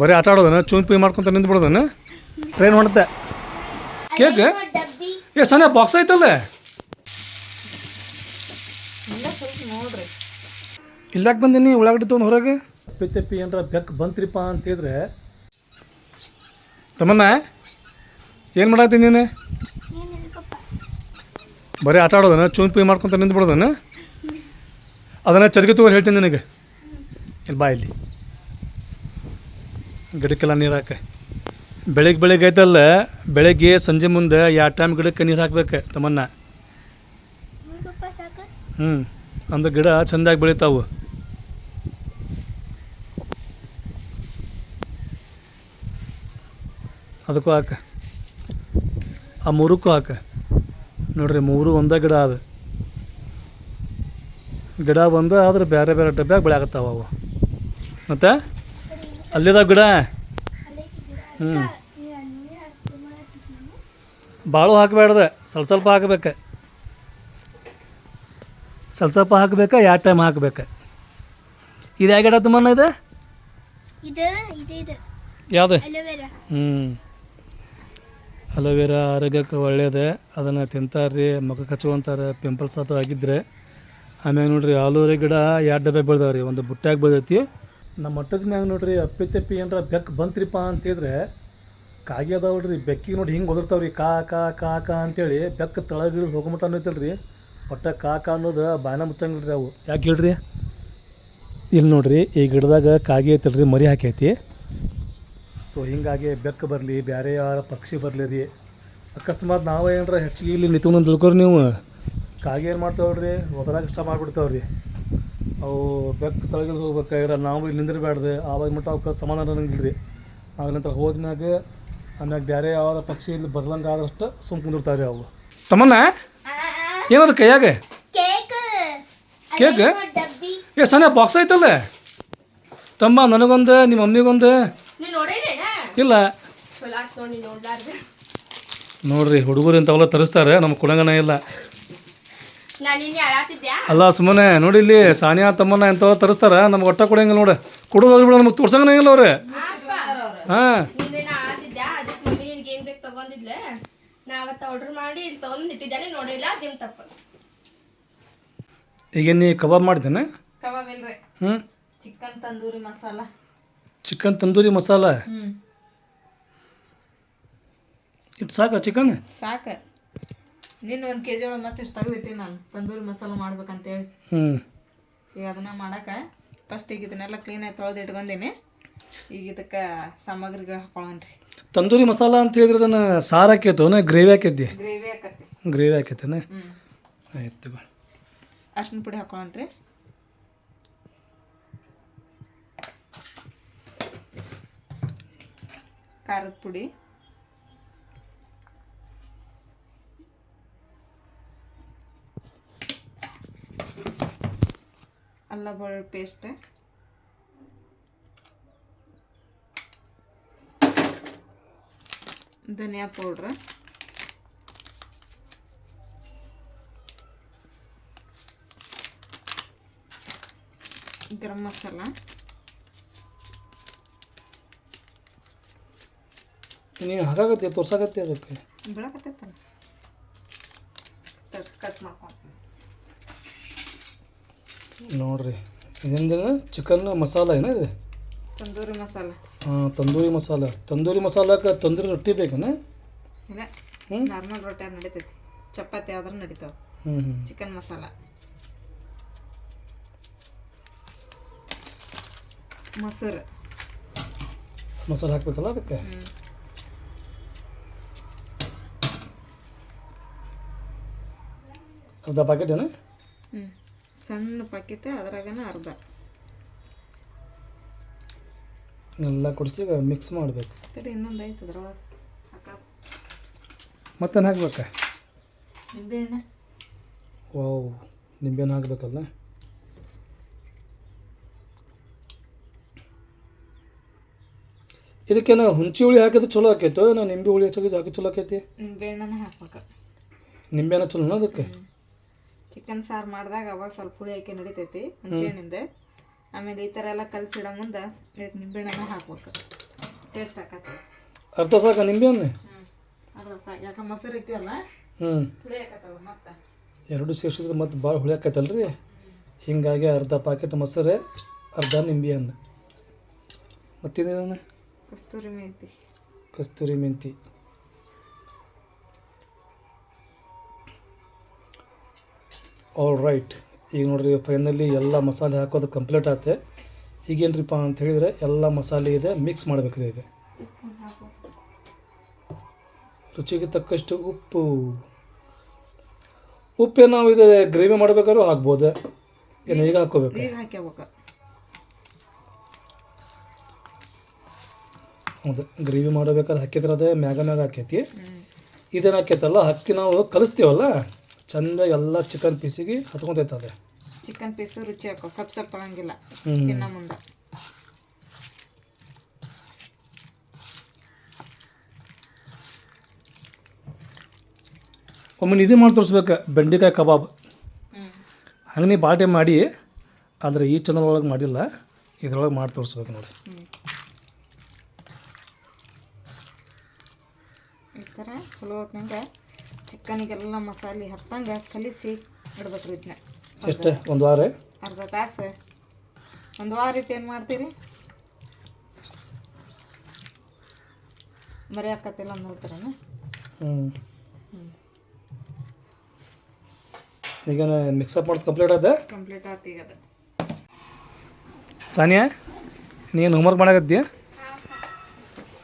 ಬರೀ ಆಟ ಆಡೋದನ ಚೂನ್ ಪಿ ಮಾಡ್ಕೊಂತ ನಿಂತ್ಬಿಡೋದನ ಟ್ರೈನ್ ಹೊಡ್ತೆ ಕೇಕ್? ಡಬ್ಬಿ. ಏ ಸಣ್ಣ ಬಾಕ್ಸ್ ಐತಲ್ಲ ಇಲ್ಲಾಕ್ ಬಂದೀನಿ ಉಳ್ಳಾಗಡ್ಡಿ ತೊಗೊಂಡು ಹೊರಗೆ? ತಪ್ಪಿ ಏನರ ಬೆಕ್ಕ ಬಂತ್ರಿಪ್ಪ ಅಂತಿದ್ರೆ ತಮ್ಮನ್ನ ಏನು ಮಾಡತ್ತೀನಿ ನೀನು? ಬರೀ ಆಟ ಆಡೋದನ ಚೂನ್ ಪಿ ಮಾಡ್ಕೊಂತ ನಿಂತ್ಬಿಡೋದನ ಅದನ್ನ ಚರ್ಗಿ ತಗೊಂಡು ಹೇಳ್ತೀನಿ ನಿನಗೆ. ಇಲ್ಲಿ ಬಾ ಇಲ್ಲಿ. ಗಿಡಕ್ಕೆಲ್ಲ ನೀರು ಹಾಕ. ಬೆಳಗ್ಗೆ ಬೆಳಗ್ಗೆ ಐತಲ್ಲ ಬೆಳಗ್ಗೆ ಸಂಜೆ ಮುಂದೆ ಯಾವ ಟೈಮ್ ಗಿಡಕ್ಕೆ ನೀರು ಹಾಕ್ಬೇಕು ತಮ್ಮನ್ನ. ಹ್ಞೂ ಅಂದ್ರೆ ಗಿಡ ಚೆಂದಾಗಿ ಬೆಳಿತಾವು. ಅದಕ್ಕೂ ಹಾಕ. ಆ ಮೂರಕ್ಕೂ ಹಾಕ. ನೋಡ್ರಿ, ಮೂರು ಒಂದ ಗಿಡ ಅದು ಗಿಡ ಒಂದು ಆದ್ರೆ ಬೇರೆ ಬೇರೆ ಡಬ್ಬ್ಯಾಗ ಬೆಳೆಯಾಕತ್ತಾವ ಅವು. ಮತ್ತೆ? ಅಲ್ಲಿದಾವ ಗಿಡ? ಹ್ಞೂ ಭಾಳು ಹಾಕಬೇಡ್ದ. ಹಾಕಿ ಹಾಕಬೇಡ್ದೆ ಸ್ವಲ್ಪ ಸ್ವಲ್ಪ ಹಾಕಬೇಕು. ಸ್ವಲ್ಪ ಸ್ವಲ್ಪ ಹಾಕಬೇಕು ಯಾವ ಟೈಮ್ ಹಾಕಬೇಕು. ಇದು ಯಾವ ಗಿಡ ತುಂಬ ಇದೆ ಯಾವುದು? ಹ್ಞೂ ಅಲೋವೆರಾ ಆರೋಗ್ಯಕ್ಕೆ ಒಳ್ಳೆಯದೇ ಅದನ್ನು ತಿಂತಾರೆ ಮುಖಕ್ಕೆ ಕಚ್ಕೊಂತಾರೆ ಪಿಂಪಲ್ಸ್ ಅದು ಆಗಿದ್ದರೆ ಆಮ್ಯಾಗ ನೋಡಿರಿ ಆಲೂರೆ ಗಿಡ ಎರಡು ಡಬ್ಬೆ ಬೆಳ್ದಾವ ರೀ ಒಂದು ಬುಟ್ಟ್ಯಾಗ ಬೆಳ್ದೈತಿ. ನಮ್ಮ ಮಟ್ಟದ ಮ್ಯಾಗ ನೋಡ್ರಿ ಅಪ್ಪಿ ತಪ್ಪಿ ಏನರ ಬೆಕ್ಕ ಬಂತ್ರಿಪ್ಪ ಅಂತಿದ್ರೆ, ಕಾಗೆ ಅದಾವ ನೋಡ್ರಿ, ಬೆಕ್ಕಿಗೆ ನೋಡಿ ಹಿಂಗೆ ಒದರ್ತಾವ್ರಿ, ಕಾ ಕಾ ಕಾ ಕಾ ಅಂತೇಳಿ ಬೆಕ್ಕ ತಳಗಿಳಿದು ಹೋಗಮಟ್ಟ ಅನ್ನೋತಲ್ರಿ ಒಟ್ಟ ಕಾ ಕಾ ಅನ್ನೋದು ಬಾಯನ ಮುಚ್ಚಂಗಿಲ್ರಿ ಅವು. ಯಾಕೆ ಹೇಳ್ರಿ? ಇಲ್ಲಿ ನೋಡ್ರಿ, ಈ ಗಿಡದಾಗ ಕಾಗೆ ಐತಲ್ರಿ, ಮರಿ ಹಾಕೈತಿ. ಸೊ ಹಿಂಗಾಗಿ ಬೆಕ್ಕ ಬರಲಿ ಬೇರೆ ಯಾರ ಪಕ್ಷಿ ಬರಲಿ ರೀ. ಅಕಸ್ಮಾತ್ ನಾವು ಏನರ ಹೆಚ್ಚಿಗೆ ಇಲ್ಲಿ ನಿಂತ್ಕೊಂಡು ತಿಳ್ಕೊರಿ ನೀವು. ಕಾಗೆ ಏನು ಮಾಡ್ತಾವ್ರಿ ಒದರಾಗ ಇಷ್ಟ ಮಾಡಿಬಿಡ್ತಾವ್ರಿ. ಅವು ಬೆಕ್ಕ ತಳಗಿಲ್ ಹೋಗ್ಬೇಕಾಗಿರ ನಾವು ಇಲ್ಲಿ ನಿಂದಿರಬಾರ್ದು ಆವಾಗ ಮಟ್ಟ ಅವಕ್ಕೆ ಸಮಾಧಾನ ಅನ್ನಂಗಿಲ್ಲ ರೀ ಆಗ ನಂತರ ಹೋದ್ಮ್ಯಾಗ ಆಮ್ಯಾಗ ಬೇರೆ ಯಾವ ಪಕ್ಷಿ ಇಲ್ಲಿ ಬರ್ಲಂಗೆ ಆದಷ್ಟು ಸುಮ್ ರೀ ಅವು. ತಮ್ಮನ್ನ ಏನದು ಕೈಯಾಗ? ಕೇಕ್. ಕೇಕ್? ಡಬ್ಬಿ. ಏ ಸಣ್ಣ ಬಾಕ್ಸ್ ಐತಲ್ಲ? ತಮ್ಮ ನನಗೊಂದು ನಿಮ್ಮ ಮಮ್ಮಿಗೊಂದು? ಇಲ್ಲ. ಚಲೋ ನೋಡಿ ನೋಡ್ಲಾರ್ದ. ನೋಡ್ರಿ ಹುಡುಗರು ಇಂಥವೆಲ್ಲ ತರಿಸ್ತಾರೆ ನಮ್ಗೆ ಕೊಡಂಗನ ಇಲ್ಲ. ಅಲ್ಲ ಸುಮ್ಮನೆ ನೋಡಿ ಇಲ್ಲಿ ಸಾನಿಯಾ ತಮ್ಮನ ಎಂತ ತರಿಸ್ತಾರ ನಮ್ಗೆ ಒಟ್ಟ ಕೊಡಂಗಿಲ್ಲ ನೋಡಿ. ಕೊಡೋದು ಹೋಗ್ಬಿಡ ನಮ್ಗೆ ತೋರ್ಸಂಗಿಲ್ಲ ಇಲ್ಲ ಅವ್ರೆ. ಹಾಂ. ನಿನ್ನೆ ಅದಕ್ಕೆ ಮಮ್ಮಿ ನಿನ್ಗೆ ಏನ್ ಬೇಕು ತಗೊಂಡಿದ್ಲ? ನಾ ಅವತ್ತ ಆರ್ಡರ್ ಮಾಡಿ ಇಲ್ಲಿ ತಗೊಂಡ್ ಇಟ್ಟಿದ್ದಾನೆ ನೋಡಿಲ್ಲ ನಿಮ್ ತಪ್ಪ. ಈಗ ನೀ ಕಬಾಬ್ ಮಾಡಿದ್ದೇನೆ? ಕಬಾಬ್ ಇಲ್ರಿ. ಹ್ಞೂ ಚಿಕನ್ ತಂದೂರಿ ಮಸಾಲ. ಚಿಕನ್ ತಂದೂರಿ ಮಸಾಲ? ಇದು ಸಾಕ ಚಿಕನ್? ಸಾಕ. ನಿನ್ನ ಒಂದು ಕೆ ಜಿ ಒಳಗೆ ಮತ್ತೆ ಇಷ್ಟು ತೆಗೆದಿಟ್ಟಿ ನಾನು. ತಂದೂರಿ ಮಸಾಲ ಮಾಡ್ಬೇಕಂತೇಳಿ. ಹ್ಞೂ ಈಗ ಅದನ್ನು ಮಾಡಕ ಫಸ್ಟ್ ಈಗ ಇದನ್ನೆಲ್ಲ ಕ್ಲೀನಾಗಿ ತೊಳೆದು ಇಟ್ಕೊಂಡೀನಿ ಈಗ ಇದಕ್ಕೆ ಸಾಮಗ್ರಿಗಳು ಹಾಕೊಳ್ಳೋಣ್ರಿ ತಂದೂರಿ ಮಸಾಲ ಅಂತ ಹೇಳಿದ್ರೆ ಅದನ್ನು ಸಾರು ಹಾಕೈತೋ ಗ್ರೇವಿ ಹಾಕೈತಿ ಗ್ರೇವಿ ಹಾಕತ್ತಿ. ಗ್ರೇವಿ ಹಾಕೈತೇನೆ? ಹ್ಞೂ ಆಯ್ತು ಬಾ ಅರ್ಶಿನ ಪುಡಿ ಹಾಕೊಳ್ಳೋಣ್ರಿ ಖಾರದ ಪುಡಿ. ಅಲ್ಲ ಬೆಳ್ಳುಳ್ಳಿ ಪೇಸ್ಟ್ ಧನಿಯಾ ಪೌಡ್ರ್ ಗರಂ ಮಸಾಲ ನೀನು ಹಾಕಾಗತ್ತೆ ತೋರ್ಸಾಕತ್ತೆ ಅದಕ್ಕೆ ಬೆಳಕತ್ತೈತಲ್ಲ ಕಟ್ ಮಾಡ್ಕೊಂಡು ನೋಡ್ರಿ. ಇದೇನಿದೆ ಚಿಕನ್ ಮಸಾಲ ಏನ ಇದೆ? ತಂದೂರಿ ಮಸಾಲ. ಹಾಂ ತಂದೂರಿ ಮಸಾಲ. ತಂದೂರಿ ಮಸಾಲಕ್ಕೆ ತಂದೂರಿ ರೊಟ್ಟಿ ಬೇಕೇನ? ಇಲ್ಲ. ನಾರ್ಮಲ್ ರೊಟ್ಟಿ ನಡೀತೈತಿ. ಚಪಾತಿ ಆದ್ರೆ ನಡೀತಾವೆ. ಹ್ಞೂ ಹ್ಞೂ ಚಿಕನ್ ಮಸಾಲ. ಮೊಸರು. ಮೊಸರು ಹಾಕ್ಬೇಕಲ್ಲ ಅದಕ್ಕೆ. ಅರ್ಧ ಪ್ಯಾಕೆಟ್ ಏನ? ಹ್ಞೂ ಸಣ್ಣ ಪಾಕೆಟ್ ಅದ್ರಾಗನ ಅರ್ಧ. ಎಲ್ಲ ಕುಡಿಸಿ ಮಿಕ್ಸ್ ಮಾಡಬೇಕು. ತಡಿ ಇನ್ನೊಂದು ಐತೆ ಅದ್ರೊಳಗೆ. ಮತ್ತೇನು ಹಾಕ್ಬೇಕಾ? ನಿಂಬೆಹಣ್ಣು. ವಾವ್ ನಿಂಬೆಹಣ್ಣು ಹಾಕ್ಬೇಕಲ್ಲ? ಇದಕ್ಕೇನು ಹುಂಚಿ ಹುಳಿ ಹಾಕಿದ್ರೆ ಚಲೋ ಆಕೈತೋ? ನಿಂಬೆ ಹುಳಿ ಹಾಕಿದ್ರೆ ಹಾಕಿ ಚಲೋ ಆಕೈತಿ? ನಿಂಬೆಹಣ್ಣನ ಹಾಕ್ಬೇಕು. ನಿಂಬೆಹಣ್ಣು ಚಲೋನ ಅದಕ್ಕೆ? ಚಿಕನ್ ಸಾರು ಮಾಡಿದಾಗ ಅವಾಗ ಸ್ವಲ್ಪ ಹುಳಿ ಹಾಕಿ ನಡಿತೈತಿ ಹುಂಚೆಹಣ್ಣಿಂದ ಆಮೇಲೆ ಈ ಥರ ಎಲ್ಲ ಕಲಸಿಡೋ ಮುಂದೆ ಇದಕ್ಕೆ ನಿಂಬೆಹಣ್ಣನ ಹಾಕ್ಬೇಕು. ಟೇಸ್ಟ್ ಹಾಕತ್ತೆ ಅರ್ಧ ಸಾಕ ನಿಂಬೆ ಹಣ್ಣು? ಅರ್ಧ ಸಾಕು. ಯಾಕೆ ಮೊಸರು ಹ್ಞೂ ಹುಳಿ ಹಾಕತ್ತಲ್ಲ ಮತ್ತೆ. ಎರಡು ಸೇರಿಸಿದ್ರೆ ಮತ್ತೆ ಭಾಳ ಹುಳಿ ಆಕೈತಲ್ರಿ ಹೀಗಾಗಿ ಅರ್ಧ ಪ್ಯಾಕೆಟ್ ಮೊಸರು ಅರ್ಧ ನಿಂಬೆ ಹಣ್ಣು. ಮತ್ತೇನೇನು ಕಸ್ತೂರಿ ಮೆಂತಿ. ಕಸ್ತೂರಿ ಮೆಂತಿ. ಆಲ್ ರೈಟ್ ಈಗ ನೋಡ್ರಿ ಫೈನಲಿ ಎಲ್ಲ ಮಸಾಲೆ ಹಾಕೋದು ಕಂಪ್ಲೀಟ್ ಆಗುತ್ತೆ ಈಗೇನ್ರಿಪ್ಪ ಅಂತ ಹೇಳಿದರೆ ಎಲ್ಲ ಮಸಾಲೆ ಇದೆ ಮಿಕ್ಸ್ ಮಾಡಬೇಕಿದೆ ಈಗ. ರುಚಿಗೆ ತಕ್ಕಷ್ಟು ಉಪ್ಪು. ಉಪ್ಪೇ ನಾವು ಇದು ಗ್ರೇವಿ ಮಾಡ್ಬೇಕಾದ್ರೂ ಹಾಕ್ಬೋದು. ಏನು ಈಗ ಹಾಕೋಬೇಕು ಹೌದು ಗ್ರೇವಿ ಮಾಡಬೇಕಾದ್ರೆ ಹಾಕಿದ್ರೆ ಅದೇ ಮ್ಯಾಗ ಮ್ಯಾಗ ಹಾಕೈತಿ. ಇದೇನು ಹಾಕೈತಲ್ಲ ಹಕ್ಕಿ ನಾವು ಕಲಿಸ್ತೀವಲ್ಲ? ಚಂದ ಎಲ್ಲ ಚಿಕನ್ ಪೀಸಿಗೆ ಹತ್ಕೊಂಡೈತದೆ ಚಿಕನ್ ಪೀಸು ರುಚಿ ಹಾಕೋ ಸಪ್ ಸಪ್ ತಿನ್ನ ಮುಂದೆ. ಒಮ್ಮೆ ಇದು ಮಾಡಿ ತೋರಿಸ್ಬೇಕು ಬೆಂಡೆಕಾಯಿ ಕಬಾಬ್. ಹಂಗೆ ಬಾಟೆ ಮಾಡಿ ಆದರೆ ಈ ಚಾನಲ್ ಒಳಗೆ ಮಾಡಿಲ್ಲ ಇದ್ರೊಳಗೆ ಮಾಡಿ ತೋರಿಸ್ಬೇಕು ನೋಡಿ. ಈ ಥರ ಚಲೋ ಹೊತ್ನಾಗ. ಚಿಕನಿಗೆಲ್ಲ ಮಸಾಲೆ ಹತ್ತಂಗೆ ಕಲಿಸಿ ಇಡ್ಬೇಕ್ರಿ ಇದನ್ನ. ಎಷ್ಟು? ಒಂದು ವಾರ? ಅರ್ಧ ತಾಸು. ಒಂದು ವಾರ ಇಟ್ಟು ಏನು ಮಾಡ್ತೀರಿ? ಬರೀ ಹಾಕತ್ತಿಲ್ಲ ನೋಡ್ತೀರೇನು? ಹ್ಞೂ ಈಗ ಮಿಕ್ಸಪ್ ಮಾಡೋದು ಕಂಪ್ಲೀಟ್ ಅದ ಕಂಪ್ಲೀಟ್ ಆತು ಈಗ ಅದು. ಸಾನಿಯಾ ನೀನು ಹೋಮ್ವರ್ಕ್ ವರ್ಕ್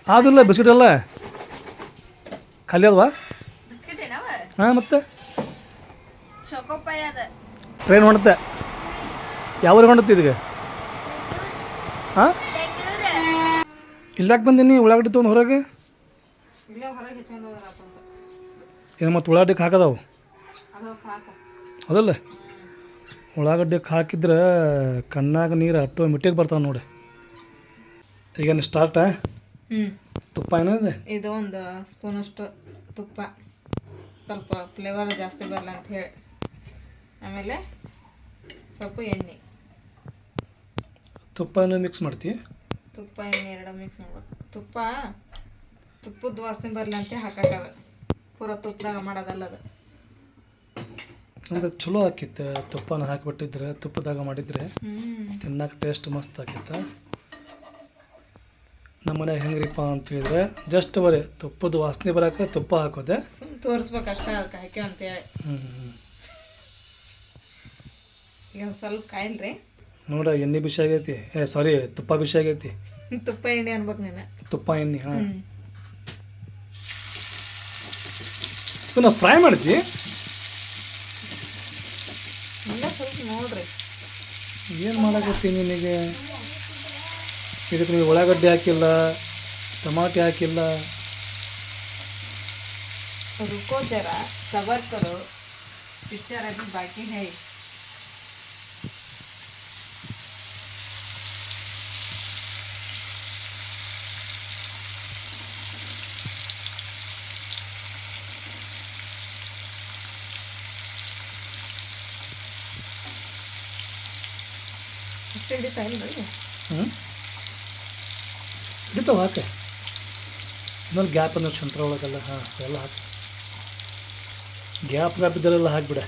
ಆದಿಲ್ಲ ಬಿಸ್ಕಿಟ್ ಎಲ್ಲ? ಖಾಲಿ ಅಲ್ವಾ? ಹಾಂ ಮತ್ತೆ? ಟ್ರೈನ್ ಹೊಂಡತ್ತೆ ಯಾವ ಊರಿಗೆ ಹೊಂಡುತ್ತೆ ಇದೀಗ? ಹಾಂ? ಇಲ್ಲಾಕೆ ಬಂದೀನಿ ಉಳ್ಳಾಗಡ್ಡಿ ತೊಗೊಂಡು ಹೊರಗೆ? ಏನು ಮತ್ತು ಉಳ್ಳಾಗಡ್ಡಿಗೆ ಹಾಕದವು? ಹೌದಲ್ಲ? ಉಳ್ಳಾಗಡ್ಡಿಗೆ ಹಾಕಿದ್ರೆ ಕಣ್ಣಾಗ ನೀರು ಅಟ್ಟು ಮಿಟ್ಟಿಗೆ ಬರ್ತಾವೆ ನೋಡಿ. ಈಗೇನು ಸ್ಟಾರ್ಟ ತುಪ್ಪ ಏನಿದೆ ಇದು ಒಂದು ಸ್ಪೂನಷ್ಟು ತುಪ್ಪ. ಸ್ವಲ್ಪ ಫ್ಲೇವರ್ ಜಾಸ್ತಿ ಬರಲ್ಲ ಅಂತ ಹೇಳಿ. ಆಮೇಲೆ ಸ್ವಲ್ಪ ಎಣ್ಣೆ. ತುಪ್ಪನ ಮಿಕ್ಸ್ ಮಾಡ್ತೀವಿ ತುಪ್ಪ ಎಣ್ಣೆ ಎರಡು ಮಿಕ್ಸ್ ಮಾಡ್ಬೇಕು. ತುಪ್ಪ ತುಪ್ಪದ ವಾಸನೆ ಬರಲಿ ಅಂತ ಹಾಕಕ್ಕದ ಪೂರ ತುಪ್ಪದಾಗ ಮಾಡೋದಲ್ಲ ಅದು. ಅಂದ್ರೆ ಚಲೋ ಆಕಿತ್ತು ತುಪ್ಪನ ಹಾಕಿಬಿಟ್ಟಿದ್ರೆ ತುಪ್ಪದಾಗ ಮಾಡಿದ್ರೆ ತಿನ್ನಕ್ಕೆ ಟೇಸ್ಟ್ ಮಸ್ತ್ ಆಕಿತ್ತು? ನಮ್ಮ ಮನ್ಯಾಗ ಹೆಂಗ್ರಿಪ್ಪ ಅಂತ ಹೇಳಿದ್ರೆ ಜಸ್ಟ್ ಬರೀ ತುಪ್ಪದ ವಾಸನೆ ಬರಕ್ಕೆ ತುಪ್ಪ ಹಾಕೋದೆ. ಸುಮ್ ತೋರಿಸ್ಬೇಕು ಅಷ್ಟೇ ಅದಕ್ಕೆ ಹಾಕ್ಯವ ಅಂತೇಳಿ. ಹ್ಞೂ ಈಗ ಒಂದ್ ಸ್ವಲ್ಪ ಕಾಯಿಲ್ರಿ ನೋಡ ಎಣ್ಣೆ ಬಿಸಿ ಆಗೈತಿ. ಏ ಸಾರಿ ತುಪ್ಪ ಬಿಸಿ ಆಗೈತಿ. ತುಪ್ಪ ಎಣ್ಣೆ ಅನ್ಬೇಕು ನೀನು. ತುಪ್ಪ ಎಣ್ಣೆ ಹಾಂ. ಹ್ಞೂ ಇದನ್ನ ಫ್ರೈ ಮಾಡ್ತಿ? ಇಲ್ಲ ಸ್ವಲ್ಪ ನೋಡ್ರಿ. ಏನು ಮಾಡಕತ್ತಿ ನಿನಗೆ? ಇದಕ್ಕೆ ನೀವು ಉಳ್ಳಾಗಡ್ಡಿ ಹಾಕಿಲ್ಲ ಟಮಾಟೆ ಹಾಕಿಲ್ಲ रुको जरा सबर करो पिक्चर अभी बाकी है ಅಷ್ಟೇ ಹಿಡಿತಾವ ಹಾಕೆ ಆಮೇಲೆ ಗ್ಯಾಪ್ ಅನ್ನೋ ಸೆಂಟ್ರ್ ಒಳಗೆಲ್ಲ ಹಾಂ ಎಲ್ಲ ಹಾಕಿ. Gap gap ಇದ್ದಲ್ಲೆಲ್ಲ ಹಾಕಿಬಿಡ.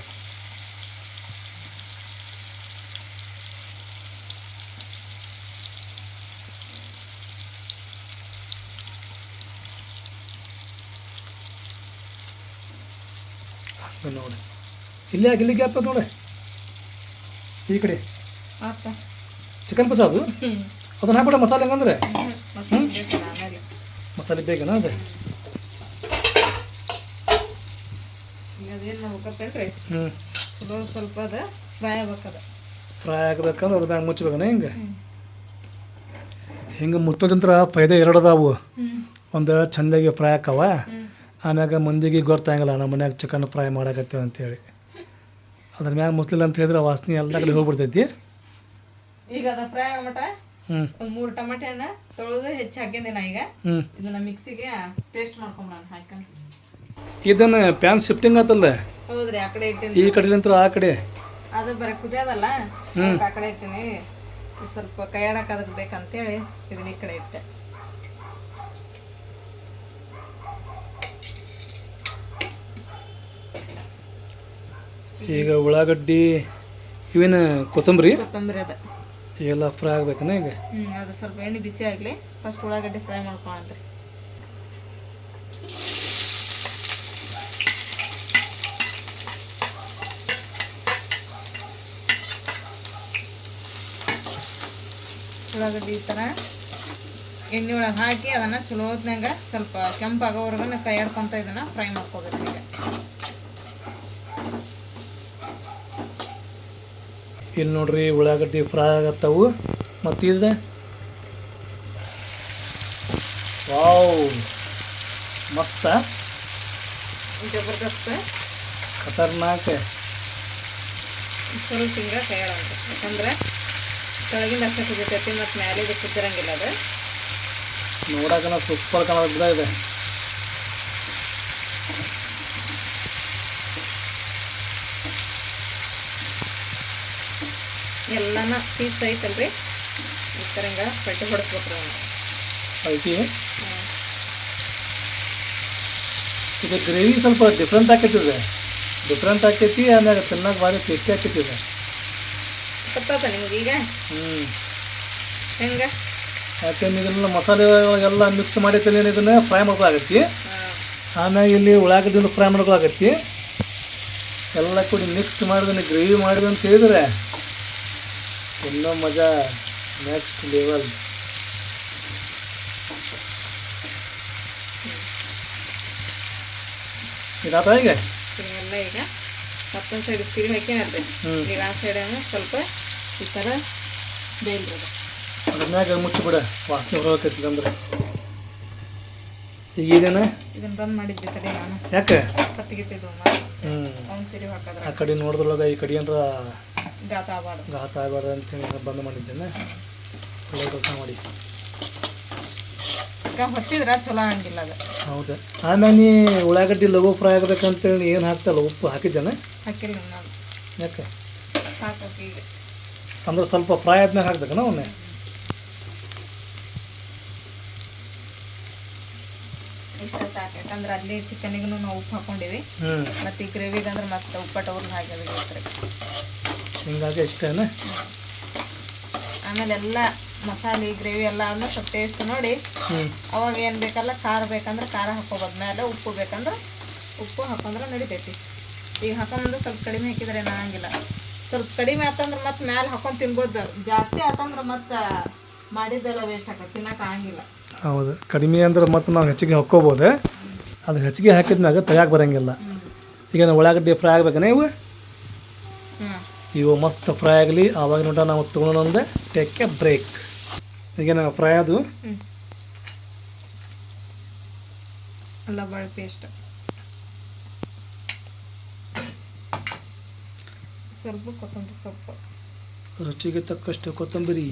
ನೋಡಿ. ಇಲ್ಲಿ ಯಾಕೆ ಇಲ್ಲಿ ಗ್ಯಾಪ್ ನೋಡಿ. ಈ ಕಡೆ. ಚಿಕನ್ ಪೀಸ್ ಅದು? ಅದನ್ನ ಹಾಕ್ಬಿಡ ಮಸಾಲೆ ಹೆಂಗಂದ್ರೆ? ಮಸಾಲೆ ಬೇಕೇನ ಅದೇ? ಅದೇನು ಹ್ಞೂ ಚಲೋ ಸ್ವಲ್ಪ ಅದ ಫ್ರೈ ಆಗ್ಬೇಕದ. ಫ್ರೈ ಆಗ್ಬೇಕಂದ್ರೆ ಅದ್ರ ಮ್ಯಾಗ ಮುಚ್ಚಬೇಕನ ಹಿಂಗೆ? ಹಿಂಗೆ ಮುಚ್ಚೋದಂತ್ರ ಫೈದೆ ಎರಡು ಅದಾವು ಒಂದು ಚಂದಾಗಿ ಫ್ರೈ ಹಾಕವ ಆಮ್ಯಾಗ ಮಂದಿಗೆ ಗೊತ್ತಾಗಲ್ಲ ನಮ್ಮ ಮನ್ಯಾಗ ಚಿಕನ್ ಫ್ರೈ ಮಾಡಕತ್ತೇವೆ ಅಂತೇಳಿ. ಅದ್ರ ಮ್ಯಾಗ ಮುಸ್ಲಿಲ್ಲ ಅಂತ ಹೇಳಿದ್ರೆ ವಾಸನೆ ಎಲ್ಲ ಕಡೆ ಹೋಗ್ಬಿಡ್ತೈತಿ. ಈಗ ಅದ ಫ್ರೈ ಒಂದ್ ಮೂರ್ ಟಮಾಟೆ ಹಣ್ಣ ತೊಳೆದು ಹೆಚ್ಚು ಹಾಕಿದ್ದೆ ನಾ ಈಗ ಇದನ್ನ ಮಿಕ್ಸಿಗೆ ಪೇಸ್ಟ್ ಮಾಡ್ಕೊಂಬಿಡೋಣ ಹಾಕೊಂಡು ಇದನ್ನ ಪ್ಯಾನ್ ಶಿಫ್ಟಿಂಗ್ ಆತಲ್ಲ? ಹೌದ್ರಿ ಆ ಕಡೆ ಇಟ್ಟಿನಿ. ಈ ಕಡೆಲಿಂತ ಆ ಕಡೆ? ಅದು ಬರ ಕುದಿಯದಲ್ಲ? ಆ ಕಡೆ ಇಟ್ಟಿನಿ. ಸ್ವಲ್ಪ ಕೈ ಬೇಕ ಅದಕ್ಕೆ ಬೇಕಂತೇಳಿ ಇದನ್ನ ಈ ಕಡೆ ಇಟ್ಟೆ. ಈಗ ಉಳ್ಳಾಗಡ್ಡಿ ಇವೇನು ಕೊತ್ತಂಬರಿ? ಕೊತ್ತಂಬರಿ ಅದೇ. ಇವೆಲ್ಲ ಫ್ರೈ ಆಗ್ಬೇಕನ ಈಗ? ಹ್ಞೂ ಅದು ಸ್ವಲ್ಪ ಎಣ್ಣೆ ಬಿಸಿ ಆಗಲಿ ಫಸ್ಟ್ ಉಳ್ಳಾಗಡ್ಡೆ ಫ್ರೈ ಮಾಡ್ಕೊಳಂತ್ರಿ. ಉಳ್ಳಾಗಡ್ಡಿ ಈ ಥರ ಎಣ್ಣೆ ಒಳಗೆ ಹಾಕಿ ಅದನ್ನು ಚಲೋ ಹೊತ್ನಾಗ ಸ್ವಲ್ಪ ಕೆಂಪಾಗೋವರೆಗೂ ಕೈ ಆಡ್ಕೊಂತ ಇದನ್ನು ಫ್ರೈ ಮಾಡ್ಕೋಬೇಕು ಈಗ ಇಲ್ಲಿ ನೋಡ್ರಿ ಉಳ್ಳಾಗಡ್ಡಿ ಫ್ರೈ ಆಗತ್ತವು. ಮತ್ತು ಇದು ವಾವ್ ಮಸ್ತ. ಜಬರ್ದಸ್ತ್. ಖತರ್ನಾಕ್. ಸ್ವಲ್ಪ ಹಿಂಗೆ ಕೈಯಾಳ ಯಾಕಂದ್ರೆ ಕೆಳಗಿಂದ ಅಷ್ಟೇ ಕುದಿತೈತಿ ಮತ್ತು ಮ್ಯಾಲಿಗೆ ಕುದಿರಂಗಿಲ್ಲ ಅದು. ನೋಡಕನ ಸೂಪರ್ ಕಾಣೋದು ಇದೆ. ಎಲ್ಲನ ಪೀಸ್ ಐತಲ್ರಿ? ಈ ಥರ ಹಿಂಗೆ ಪಟ್ಟಿ ಹೊಡಿಸ್ಬೇಕ್ರಿ ಅವನು. ಐತಿ ಇದು ಗ್ರೇವಿ ಸ್ವಲ್ಪ ಡಿಫ್ರೆಂಟ್ ಆಕೈತಿ ಇದು ಡಿಫ್ರೆಂಟ್ ಆಕೈತಿ ಆಮೇಲೆ ತಿನ್ನಕ್ಕೆ ಭಾರಿ ಟೇಸ್ಟಿ ಆಕೈತಿ ಇದು ಗೊತ್ತಾತ ನಿಮ್ಗೆ ಈಗ? ಹ್ಞೂ ಹೆಂಗೆ? ಯಾಕಂದ್ರೆ ಇದನ್ನ ಮಸಾಲೆ ಎಲ್ಲ ಮಿಕ್ಸ್ ಮಾಡಿರ್ತೀನಿ ಇದನ್ನ ಫ್ರೈ ಮಾಡ್ಕೊಳಕತ್ತಿ ಆಮೇಲೆ ಇಲ್ಲಿ ಉಳ್ಳಾಗಡ್ಡಿನ ಫ್ರೈ ಮಾಡ್ಕೊಳಕತ್ತಿ ಎಲ್ಲ ಕೂಡಿ ಮಿಕ್ಸ್ ಮಾಡಿದನ್ನ ಗ್ರೇವಿ ಮಾಡಿದ ಅಂತ ಹೇಳಿದ್ರೆ ಇನ್ನೂ ಮಜಾ ನೆಕ್ಸ್ಟ್ ಲೆವೆಲ್ ಇದಾತ ಈಗ ಎಲ್ಲ ಈಗ ಮತ್ತೊಂದು ಸೈಡ್ ತಿರಿ ಹಾಕಿನಲ್ರಿ ಈಗ ಆ ಸೈಡನ್ನು ಸ್ವಲ್ಪ ಈ ಥರ ಬೇಯ್ಬೋದು ಅದು ಅದ್ರ ಮ್ಯಾಗ ಮುಚ್ಚಿಬಿಡ ವಾಸನೆ ಹೊರಕೈತಿ ಅಂದ್ರೆ. ಈಗ ಇದೇನ? ಇದನ್ನ ಬಂದ್ ಮಾಡಿದ್ದೆ ತಡಿ ನಾನು. ಯಾಕೆ? ಕತ್ತಿಗಿಟ್ಟಿದ್ದು ಹ್ಞೂ ಅವ್ನು ತಿರಿ ಹಾಕಿದ್ರೆ. ಆ ಕಡೆ ನೋಡಿದ್ರೊಳಗೆ ಈ ಕಡೆ ಏನಾರ ಗಾತ ಆಗಬಾರ್ದು ಘಾತ ಆಗಬಾರ್ದು ಅಂತೇಳಿ ಬಂದ್ ಮಾಡಿದ್ದೇನೆ. ಒಳ್ಳೆ ಕೆಲಸ ಮಾಡಿ. ಈಗ ಹೊತ್ತಿದ್ರೆ? ಚಲೋ ಹಂಗಿಲ್ಲ ಅದು. ಹೌದು. ಆಮೇಲೆ ನೀ ಉಳ್ಳಾಗಡ್ಡಿ ಲಘು ಫ್ರೈ ಆಗ್ಬೇಕಂತೇಳಿ ಏನು ಹಾಕ್ತಲ್ಲ ಉಪ್ಪು ಹಾಕಿದ್ದೇನೆ. ಹಾಕಿಲ್ಲ ನಾನು. ಯಾಕೆ? ಹಾಕಿ ಈಗ. ಅಂದ್ರೆ ಸ್ವಲ್ಪ ಫ್ರೈ ಆದ್ಮೇಲೆ ಹಾಕ್ಬೇಕನ ಅವನ್ನೇ ಇಷ್ಟ ಸಾಕು. ಯಾಕಂದ್ರೆ ಅಲ್ಲಿ ಚಿಕನಿಗೂ ನಾವು ಉಪ್ಪು ಹಾಕೊಂಡಿವಿ. ಮತ್ತೆ ಈ ಗ್ರೇವಿಗೆ ಅಂದ್ರೆ ಮತ್ತೆ ಉಪ್ಪಟ್ಟು ಹಾಕಿ ಹಾಕಿದ್ರೆ ಹಿಂಗಾಗಿ ಇಷ್ಟೇನ ಆಮೇಲೆ ಎಲ್ಲ ಮಸಾಲೆ ಗ್ರೇವಿ ಎಲ್ಲ ಅಂದ್ರೆ ಸ್ವಲ್ಪ ಟೇಸ್ಟ್ ನೋಡಿ. ಅವಾಗ ಏನು ಬೇಕಲ್ಲ ಖಾರ ಬೇಕಂದ್ರೆ ಖಾರ ಹಾಕೋಬೋದು. ಮೇಲೆ ಉಪ್ಪು ಬೇಕಂದ್ರೆ ಉಪ್ಪು ಹಾಕೊಂಡ್ರೆ ನಡಿತೈತಿ. ಈಗ ಹಾಕೊಂಡ್ರೆ ಸ್ವಲ್ಪ ಕಡಿಮೆ ಹಾಕಿದ್ರೆ ಏನಾಗಿಲ್ಲ ಸ್ವಲ್ಪ ಕಡಿಮೆ ಆತಂದ್ರೆ ಮತ್ತೆ ಮ್ಯಾಲೆ ಹಾಕೊಂಡು ತಿನ್ಬೋದು. ಜಾಸ್ತಿ ಆತಂದ್ರೆ ಮತ್ತೆ ಮಾಡಿದ್ದೆಲ್ಲ ವೇಸ್ಟ್ ಹಾಕೋದು ತಿನ್ನಕ್ಕೆ ಆಗಂಗಿಲ್ಲ. ಹೌದು. ಕಡಿಮೆ ಅಂದ್ರೆ ಮತ್ತೆ ನಾವು ಹೆಚ್ಚಿಗೆ ಹಾಕ್ಕೋಬೋದು. ಅದು ಹೆಚ್ಚಿಗೆ ಹಾಕಿದ್ಮ್ಯಾಗ ತೆಗಿಯಕ್ಕೆ ಬರಂಗಿಲ್ಲ. ಈಗ ನಾವು ಉಳ್ಳಾಗಡ್ಡಿ ಫ್ರೈ ಆಗ್ಬೇಕನ ಇವು? ಇವು ಮಸ್ತ್ ಫ್ರೈ ಆಗಲಿ ಆವಾಗ ನೋಡ ನಾವು ತೊಗೊಳೋಣಂದೆ ಟೇಕ್ ಎ ಬ್ರೇಕ್ ಈಗ ನಾವು ಫ್ರೈ ಅದು. ಅಲ್ಲ ಭಾಳ ಪೇಸ್ಟ್ ಸ್ವಲ್ಪ ಕೊತ್ತಂಬರಿ ಸೊಪ್ಪು ರುಚಿಗೆ ತಕ್ಕಷ್ಟು ಕೊತ್ತಂಬರಿ.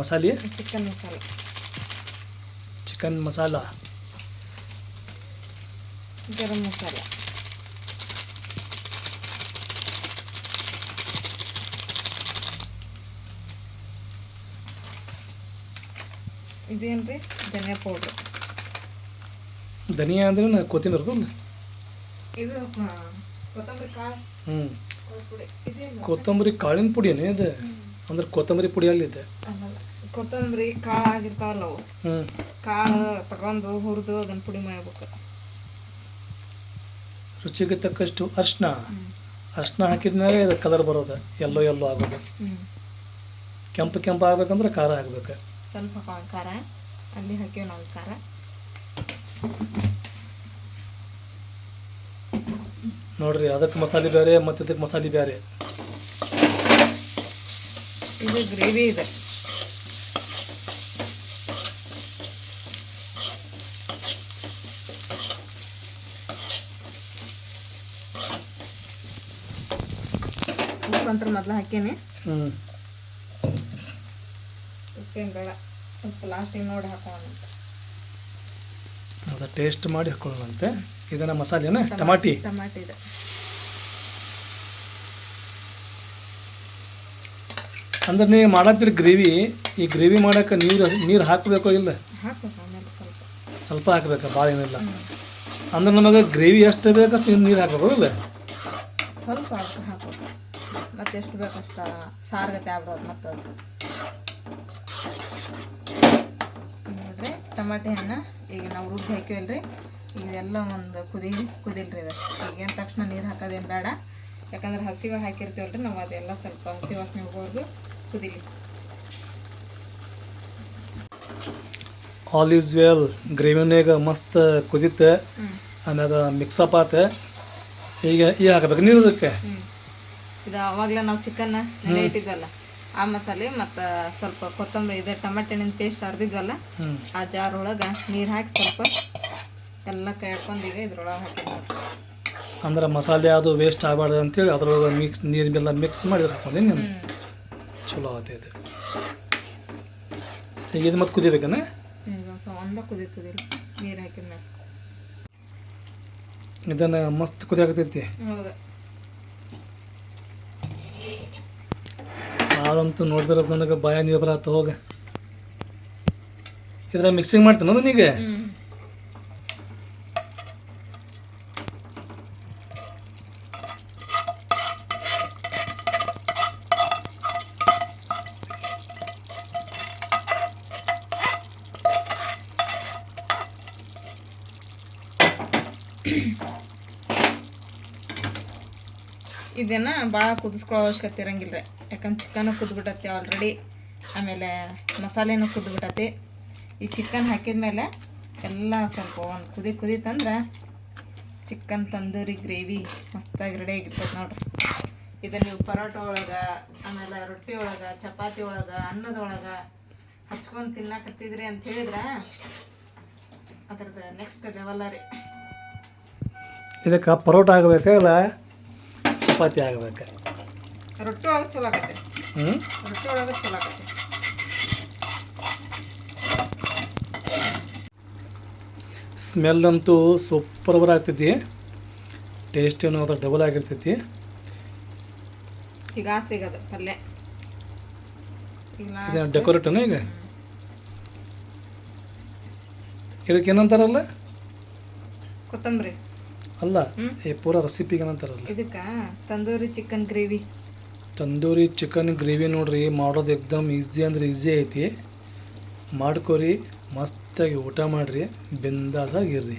ಮಸಾಲೆ? ಚಿಕನ್ ಮಸಾಲ. ಚಿಕನ್ ಮಸಾಲ. ಗರಂ ಮಸಾಲೆ. ಇದೇನ್ರಿ? ಧನಿಯಾ ಪೌಡ್ರ್ ಧನಿಯಾ ಅಂದ್ರೆ ಕೊತ್ತಿನ ಇರ್ತಲ್ಲ ಇದು ಕೊತ್ತಂಬರಿ ಕಾಳು. ಹ್ಞೂ ಪುಡಿ. ಇದೇನು? ಕೊತ್ತಂಬರಿ ಕಾಳಿನ ಪುಡಿನೇ ಇದು. ಅಂದ್ರೆ ಕೊತ್ತಂಬರಿ ಪುಡಿ ಅಲ್ಲಿದೆ. ಕೊತ್ತಂಬರಿ ಕಾಳು ಆಗಿರ್ತಾವಲ್ಲ ಅವು. ಹ್ಞೂ ಕಾಳು ತಗೊಂಡು ಹುರಿದು ಅದನ್ನ ಪುಡಿ ಮಾಡ್ಬೇಕು. ರುಚಿಗೆ ತಕ್ಕಷ್ಟು ಅರ್ಶಿನ. ಅರ್ಶಿನ ಹಾಕಿದ್ಮೇಲೆ ಇದು ಕಲರ್ ಬರೋದು. ಎಲ್ಲೋ ಎಲ್ಲೋ ಆಗೋದು. ಕೆಂಪು ಕೆಂಪು ಆಗ್ಬೇಕಂದ್ರೆ ಖಾರ ಹಾಕ್ಬೇಕು ಸ್ವಲ್ಪ ಖಾರ ಅಲ್ಲಿ ಹಾಕಿವಿ ನಾವು ಖಾರ ನೋಡ್ರಿ ಅದಕ್ಕೆ ಮಸಾಲೆ ಬೇರೆ ಮತ್ತು ಇದಕ್ಕೆ ಮಸಾಲೆ ಬೇರೆ. ಇದು ಗ್ರೇವಿ ಇದೆ. ಉಪ್ಪು ಅಂತ ಮೊದಲು ಹಾಕೀನಿ. ಹ್ಞೂ ಉಪ್ಪೇನು ಬೇಡ. ಸ್ವಲ್ಪ ಲಾಸ್ಟಿಗೆ ನೋಡಿ ಹಾಕೋಣಂತೆ ಅದು ಟೇಸ್ಟ್ ಮಾಡಿ ಹಾಕೊಳ್ಳೋಣಂತೆ. ಇದನ್ನ ಮಸಾಲೆನ? ಟಮಾಟಿ? ಟಮಾಟಿ ಇದೆ. ಅಂದ್ರೆ ನೀವು ಮಾಡತ್ತಿರ ಗ್ರೇವಿ? ಈ ಗ್ರೇವಿ ಮಾಡೋಕೆ ನೀರು ನೀರು ಹಾಕಬೇಕೋ ಇಲ್ಲ? ಹಾಕ್ಬೇಕು ಸ್ವಲ್ಪ. ಸ್ವಲ್ಪ ಹಾಕ್ಬೇಕು? ಭಾಳ ಏನಿಲ್ಲ. ಅಂದ್ರೆ ನಮಗೆ ಗ್ರೇವಿ ಎಷ್ಟು ಬೇಕು ಅಷ್ಟು ನೀರು ಹಾಕೋಬೋದಲ್ಲ ಸ್ವಲ್ಪ ಹಾಕಬೇಕು. ಹಾಕ್ಬೇಕು ಮತ್ತೆ ಎಷ್ಟು ಬೇಕು ಸಾರ್ಗತೆ ಆಗ್ಬೋದು ಮತ್ತೆ ಟಮಾಟೆ ಹಣ್ಣು ಈಗ ನಾವು ರುಬ್ಬಿ ಹಾಕಿವಲ್ರಿ ಇದೆಲ್ಲ ಒಂದು ಕುದಿ ಕುದಿಲ್ರಿ ಇದು. ಈಗೇನು ತಕ್ಷಣ ನೀರು ಹಾಕೋದೇನು ಬೇಡ. ಯಾಕಂದ್ರೆ ಹಸಿವೆ ರೀ ನಾವು ಅದೆಲ್ಲ ಸ್ವಲ್ಪ ಹಸಿ ವಾಸನೆ ಹೋಗೋರ್ಗು ಕುದಿಲಿ ಆಲ್ ಈಸ್ ವೆಲ್ ಗ್ರೇವಿನಾಗ ಮಸ್ತ್ ಕುದಿತೆ. ಆಮ್ಯಾಗ ಮಿಕ್ಸಪ್ ಆತ. ಈಗ ಈ ಹಾಕಬೇಕು. ನೀರು ಅದಕ್ಕೆ ಇದು ಆವಾಗಲೇ ನಾವು ಚಿಕನ್ನ ಇಟ್ಟಿದ್ದಲ್ಲ ಆ ಮಸಾಲೆ ಮತ್ತು ಸ್ವಲ್ಪ ಕೊತ್ತಂಬರಿ ಇದೆ ಟಮಾಟೆ ಹಣ್ಣಿನ ಪೇಸ್ಟ್ ಅರ್ದಿದ್ವಲ್ಲ ಆ ಜಾರ್ ಒಳಗೆ ನೀರು ಹಾಕಿ ಸ್ವಲ್ಪ ಎಲ್ಲ ಕೈ ಹಿಡ್ಕೊಂಡು ಈಗ ಇದ್ರೊಳಗೆ ಹಾಕಿ ಅಂದ್ರೆ ಮಸಾಲೆ ಅದು ವೇಸ್ಟ್ ಆಗಬಾರ್ದು ಅಂತೇಳಿ ಅದ್ರೊಳಗೆ ಮಿಕ್ಸ್ ನೀರಿಗೆಲ್ಲ ಮಿಕ್ಸ್ ಮಾಡಿ ಹಾಕೊಂಡಿ ನೀನು ಚಲೋ ಆತೈತೆ ಈಗ ಇದು ಮತ್ತೆ ಕುದಿಬೇಕನ್ನ ಒಂದ ನೀರು ಹಾಕಿದ್ಮೇಲೆ. ಇದನ್ನು ಮಸ್ತ್ ಕುದಿಯಾಕತೈತಿ. ಹೌದು. ಅದಂತೂ ನೋಡಿದ್ರೆ ನನಗೆ ಭಯ ನೀರು ಬರತ್ತ ಹೋಗ. ಇದ್ರ ಮಿಕ್ಸಿಂಗ್ ಮಾಡ್ತೇನೆ ನನಗೆ ಹ್ಞೂ ಇದನ್ನ ಭಾಳ ಕುದಿಸ್ಕೊಳ್ಳೋ ಅವಶ್ಯಕತೆ ಇರಂಗಿಲ್ಲ ಯಾಕಂದ್ರೆ ಚಿಕನ್ ಕುದ್ಬಿಟ್ಟತಿ ಆಲ್ರೆಡಿ ಆಮೇಲೆ ಮಸಾಲೆನೂ ಕುದ್ಬಿಟ್ಟತಿ. ಈ ಚಿಕನ್ ಹಾಕಿದ್ಮೇಲೆ ಎಲ್ಲ ಸ್ವಲ್ಪ ಒಂದು ಕುದಿ ಕುದೀತಂದ್ರೆ ಚಿಕನ್ ತಂದೂರಿ ಗ್ರೇವಿ ಮಸ್ತಾಗಿ ರೆಡಿ ಆಗಿರ್ತದೆ ನೋಡ್ರಿ. ಇದು ನೀವು ಪರೋಟ ಒಳಗೆ, ಆಮೇಲೆ ರೊಟ್ಟಿ ಒಳಗೆ, ಚಪಾತಿ ಒಳಗೆ ಅನ್ನದೊಳಗೆ ಹಚ್ಕೊಂಡು ತಿನ್ನಾಕತ್ತಿದ್ರಿ ಅಂತ ಹೇಳಿದ್ರೆ ಅದ್ರದ್ದು ನೆಕ್ಸ್ಟ್ ಲೆವೆಲ್ಲ ರೀ ಇದಕ್ಕೆ ಪರೋಟ ಆಗಬೇಕಾ ಇಲ್ಲ ಚಪಾತಿ ಆಗಬೇಕು. ರೊಟ್ಟಿ ಒಳಗೆ ಚಲೋ ಆಗತ್ತೆ. ಹ್ಞೂ ರೊಟ್ಟಿ ಒಳಗೆ ಚಲೋ ಆಗತ್ತೆ. ಸ್ಮೆಲ್ ಅಂತೂ ಸೂಪರ್ ಬರಾಗ್ತೈತಿ ಟೇಸ್ಟ್ ಏನೋ ಅದ್ರ ಡಬಲ್ ಆಗಿರ್ತೈತಿ. ಈಗ ಸಿಗೋದು ಪಲ್ಯ. ಡೆಕೋರೇಟನ ಈಗ? ಇದಕ್ಕೆ ಏನಂತಾರಲ್ಲ? ಕೊತ್ತಂಬರಿ. ಅಲ್ಲ ಏ ಈ ಪೂರ ರೆಸಿಪಿಗೆ ಅಂತಾರಲ್ಲ ಇದಕ್ಕ? Tandoori chicken gravy tandoori chicken gravy ನೋಡ್ರಿ ಮಾಡೋದು ಎಕ್ದಮ್ ಈಸಿ ಅಂದ್ರೆ ಈಸಿ ಐತಿ. ಮಾಡ್ಕೊರಿ ಮಸ್ತಾಗಿ ಊಟ ಮಾಡಿರಿ ಬಿಂದಾಸಾಗಿರ್ರಿ